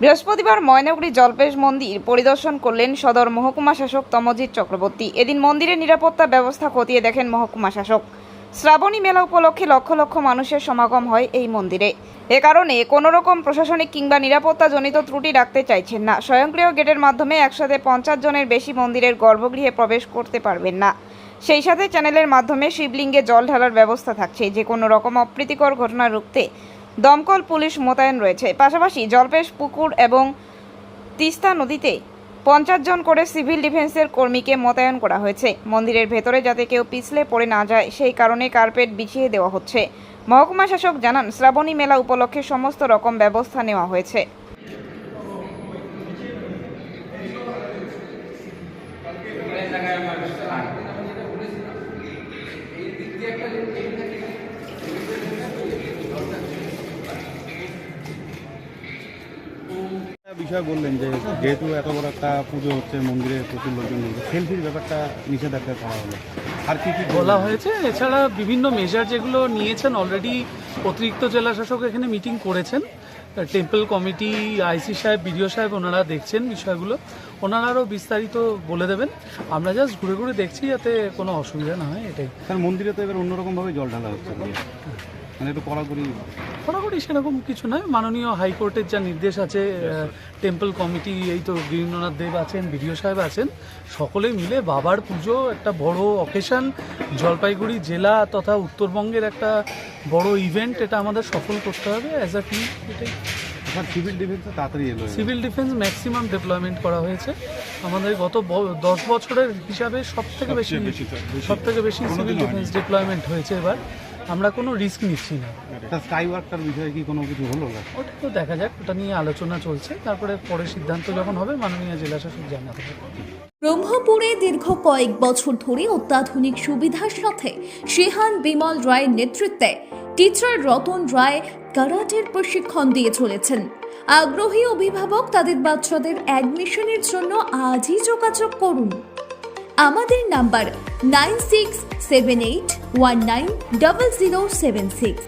বৃহস্পতিবার ময়নাগুড়ি জলপেশ মন্দির পরিদর্শন করলেন সদর মহকুমা শাসক তমজিৎ চক্রবর্তী। এদিন মন্দিরের নিরাপত্তা ব্যবস্থা খতিয়ে দেখেন মহকুমা শাসক। শ্রাবণী মেলা উপলক্ষে লক্ষ লক্ষ মানুষের সমাগম হয় এই মন্দিরে। এ কারণে কোনো রকম প্রশাসনিক কিংবা নিরাপত্তাজনিত ত্রুটি রাখতে চাইছেন না। স্বয়ংক্রিয় গেটের মাধ্যমে একসাথে পঞ্চাশ জনের বেশি মন্দিরের গর্ভগৃহে প্রবেশ করতে পারবেন না। সেই সাথে চ্যানেলের মাধ্যমে শিবলিঙ্গে জল ঢালার ব্যবস্থা থাকছে। যে কোনো রকম অপ্রীতিকর ঘটনা রুখতে দমকল পুলিশ মোতায়েন রয়েছে। পাশাপাশি জলপেশ পুকুর এবং তিস্তা নদীতে পঞ্চাশ জন করে সিভিল ডিফেন্সের কর্মীকে মোতায়েন করা হয়েছে। মন্দিরের ভেতরে যাতে কেউ পিছলে পড়ে না যায়, সেই কারণে কার্পেট বিছিয়ে দেওয়া হচ্ছে। মহকুমা শাসক জানান, শ্রাবণী মেলা উপলক্ষে সমস্ত রকম ব্যবস্থা নেওয়া হয়েছে। বিষয় বললেন যেহেতু এত বড় একটা পুজো হচ্ছে, মন্দিরে প্রচুর লোকজন সেলফির ব্যাপারটা নিষেধাজ্ঞা করা হলো। আর কি কি বলা হয়েছে, এছাড়া বিভিন্ন মেজার যেগুলো নিয়েছেন অলরেডি অতিরিক্ত জেলা শাসক এখানে মিটিং করেছেন। টেম্পল কমিটি আইসি সাহেব বিডিও সাহেব ওনারা দেখছেন বিষয়গুলো। ওনারা আরও বিস্তারিত বলে দেবেন। আমরা জাস্ট ঘুরে ঘুরে দেখছি যাতে কোনো অসুবিধা না হয় এটাই। স্যার মন্দিরে তো এবার অন্যরকমভাবে জল ঢালা হচ্ছে। মানে একটু কড়াকড়ি। কড়াকড়ি সেরকম কিছু নয়। মাননীয় হাইকোর্টের যা নির্দেশ আছে টেম্পল কমিটি এই তো গিরীন্দ্রনাথ দেব আছেন বিডিও সাহেব আছেন সকলে মিলে বাবার পুজো একটা বড় অকেশন জলপাইগুড়ি জেলা তথা উত্তরবঙ্গের একটা বড় ইভেন্ট এটা আমাদের সফল করতে হবে as a team civil defence তাড়াতাড়ি এলো সিভিল ডিফেন্স ম্যাক্সিমাম ডেভেলপমেন্ট করা হয়েছে। আমাদের গত দশ বছরের হিসাবে সব থেকে বেশি সব থেকে বেশি। সিভিল ডিফেন্স ডিপ্লয়মেন্ট হয়েছে এবার। আমরা কোনো রিস্ক নিচ্ছি না। স্যার স্কাই ওয়ার্কটার বিষয়ে কি কোনো কিছু হলো না? ওটা তো দেখা যাক ওটা নিয়ে আলোচনা চলছে। তারপরে পরে সিদ্ধান্ত যখন হবে মাননীয় জেলাশাসক জানাতে হবে ব্রহ্মপুরে দীর্ঘ কয়েক বছর ধরে অত্যাধুনিক সুবিধার সাথে শিহান বিমল রায়ের নেতৃত্বে টিচার রতন রায় কারাটের প্রশিক্ষণ দিয়ে চলেছেন। আগ্রহী অভিভাবক তাদের বাচ্চাদের অ্যাডমিশনের জন্য আজই যোগাযোগ করুন। আমাদের number nine six seven eight one nine double zero seven six.